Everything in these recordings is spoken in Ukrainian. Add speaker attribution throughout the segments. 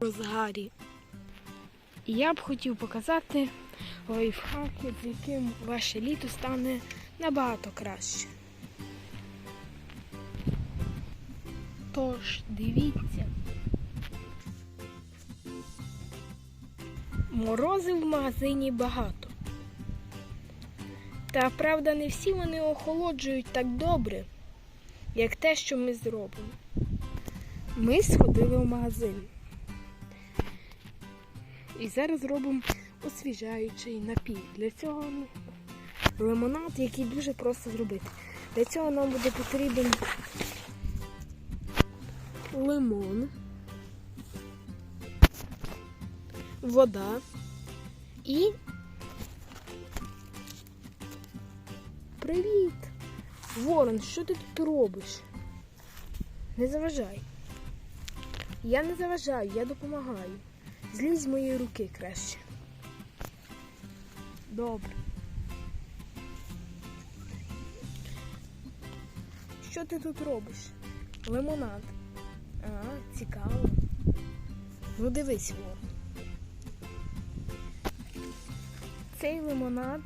Speaker 1: розгарі. І я б хотів показати лайфхаки, з яким ваше літо стане набагато краще. Тож, дивіться. Морозив в магазині багато. Та правда, не всі вони охолоджують так добре, як те, що ми зробимо. Ми сходили в магазин. І зараз робимо освіжаючий напій. Для цього лимонад, який дуже просто зробити. Для цього нам буде потрібен лимон, вода і Привіт! Ворон, що ти тут робиш? Не заважай. Я не заважаю, я допомагаю. Злізь з моєї руки краще. Добре. Що ти тут робиш? Лимонад. А, цікаво. Ну дивись, Ворон. Цей лимонад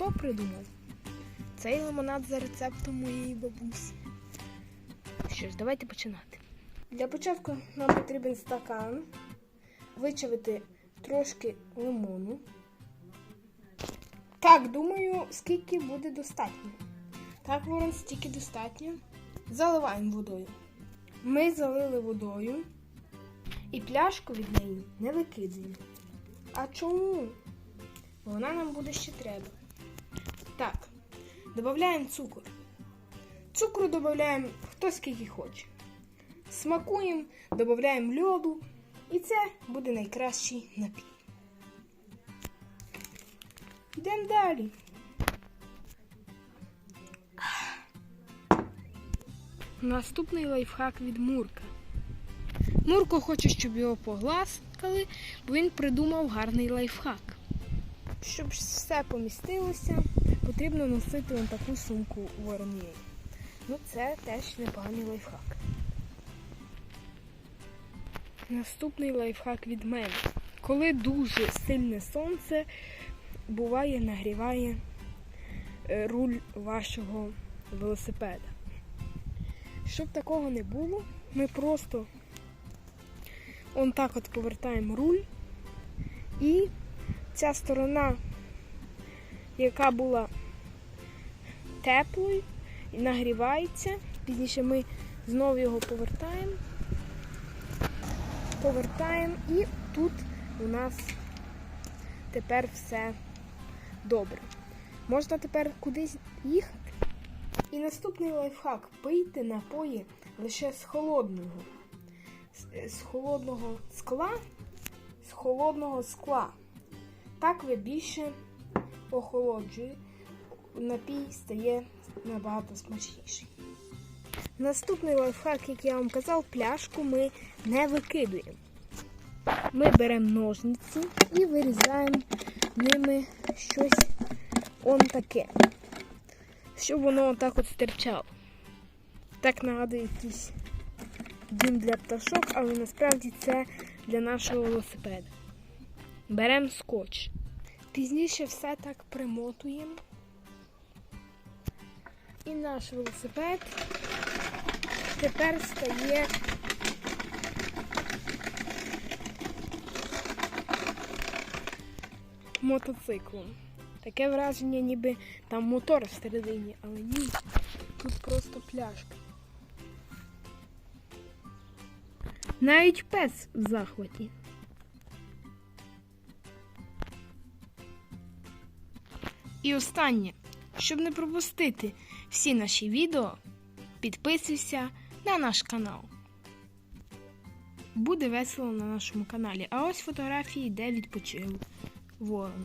Speaker 1: хто придумав? Цей лимонад за рецептом моєї бабусі. Що ж, давайте починати. Для початку нам потрібен стакан, вичавити трошки лимону. Так, думаю, скільки буде достатньо. Так, ворон, стільки достатньо. Заливаємо водою. Ми залили водою і пляшку від неї не викидаємо. А чому? Вона нам буде ще треба. Так, додаємо цукор. Цукру додаємо хто скільки хоче. Смакуємо, додаємо льоду, і це буде найкращий напій. Йдемо далі. Наступний лайфхак від Мурка. Мурко хоче, щоб його погласкали, бо він придумав гарний лайфхак. Щоб все помістилося, потрібно носити ось таку сумку воронєю. Ну, це теж непоганий лайфхак. Наступний лайфхак від мене. Коли дуже сильне сонце, буває, нагріває е, руль вашого велосипеда. Щоб такого не було, ми просто он так от повертаємо руль і ця сторона, яка була теплою нагрівається. Пізніше ми знову його повертаємо, повертаємо і тут у нас тепер все добре. Можна тепер кудись їхати. І наступний лайфхак пийте напої лише з холодного, з, з холодного скла, з холодного скла. Так ви більше охолоджує, напій стає набагато смачніший. Наступний лайфхак, як я вам казав, пляшку ми не викидуємо. Ми беремо ножниці і вирізаємо ними щось он таке, щоб воно отак от стирчало. Так нагадує якийсь дім для пташок, але насправді це для нашого велосипеда. Беремо скотч. Пізніше все так примотуємо. І наш велосипед тепер стає мотоциклом. Таке враження, ніби там мотор всередині, але ні, тут просто пляшка. Навіть пес в захваті. І останнє, щоб не пропустити всі наші відео, підписуйся на наш канал. Буде весело на нашому каналі. А ось фотографії, де відпочив ворон.